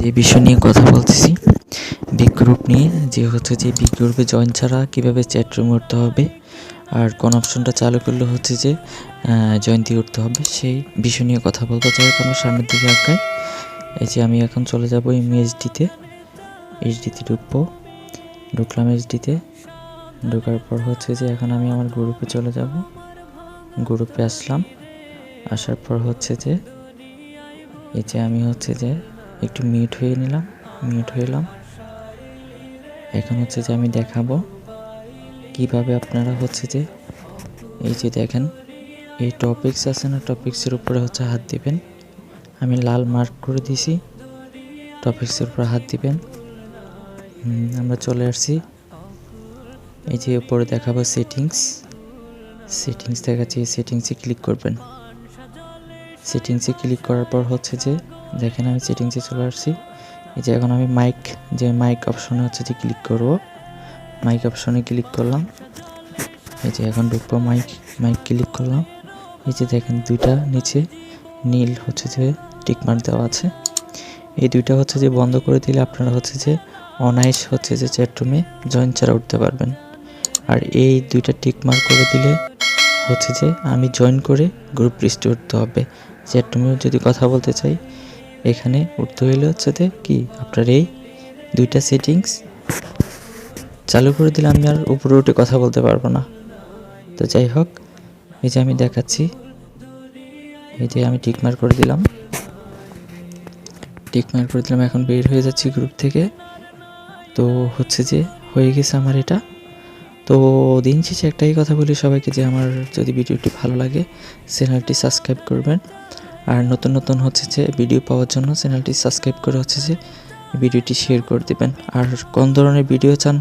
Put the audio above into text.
যে বিষয় নিয়ে কথা বলতেছি বিগ গ্রুপ নিয়ে, যে হচ্ছে যে বিগ গ্রুপে জয়েন ছাড়া কীভাবে চ্যাট রুম উঠতে হবে, আর কোন অপশনটা চালু করলে হচ্ছে যে জয়েন দিয়ে উঠতে হবে, সেই বিষয় নিয়ে কথা বলব যাই কোনো সামনের দিকে আগাই এই যে আমি এখন চলে যাব এমএসডিতে এইচডিতে ঢুকবো, ঢুকলাম এইচডিতে ঢোকার পর হচ্ছে যে এখন আমি আমার গ্রুপে চলে যাব গ্রুপে আসলাম, আসার পর হচ্ছে যে, এই যে আমি হচ্ছে যে একটু মিউট হয়ে নিলাম মিউট হইলাম এখন হচ্ছে যে আমি দেখাবো কীভাবে আপনারা হচ্ছে যে এই যে দেখেন, এই টপিকস আছে না টপিক্সের উপরে হচ্ছে হাত দিবেন। আমি লাল মার্ক করে দিছি টপিক্সের উপরে হাত দিবেন। আমরা চলে আসছি। এই যে উপরে দেখাবো সেটিংস সেটিংস দেখাচ্ছি সেটিংসে ক্লিক করবেন। সেটিংসে ক্লিক করার পর হচ্ছে যে দেখেন আমি সেটিংসে চলে আসছি। এই যে এখন আমি মাইক যে মাইক অপশনে হচ্ছে যে ক্লিক করব। মাইক অপশনে ক্লিক করলাম। এই যে এখন ঢুকবো মাইক মাইক ক্লিক করলাম। এই যে দেখেন দুইটা নিচে নীল হচ্ছে যে টিকমার্ক দেওয়া আছে। এই দুইটা হচ্ছে যে বন্ধ করে দিলে আপনারা হচ্ছে যে অনাইস হচ্ছে যে চ্যাটরুমে জয়েন ছাড়া উঠতে পারবেন। আর এই দুইটা টিকমার্ক করে দিলে হচ্ছে যে আমি জয়েন করে গ্রুপ লিস্টে উঠতে হবে। চ্যাটরুমেও যদি কথা বলতে চাই এখানে উঠতে হইলে হচ্ছে কি? আপনার এই দুইটা সেটিংস চালু করে দিলে আমি আর উপরে উঠে কথা বলতে পারব না। তো যাই হোক, এই যে আমি দেখাচ্ছি। এই যে আমি টিকমার করে দিলাম। টিকমার করে দিলাম, এখন বের হয়ে যাচ্ছি গ্রুপ থেকে। তো হচ্ছে যে হয়ে গেছে আমার এটা। তো দিন শেষে একটাই কথা বলি সবাইকে যে আমার যদি ভিডিওটি ভালো লাগে চ্যানেলটি সাবস্ক্রাইব করবেন। আর নতুন নতুন হচ্ছে যে ভিডিও পাওয়ার জন্য চ্যানেলটি সাবস্ক্রাইব করে হচ্ছে যে ভিডিওটি শেয়ার করে দেবেন। আর কোন ধরনের ভিডিও চান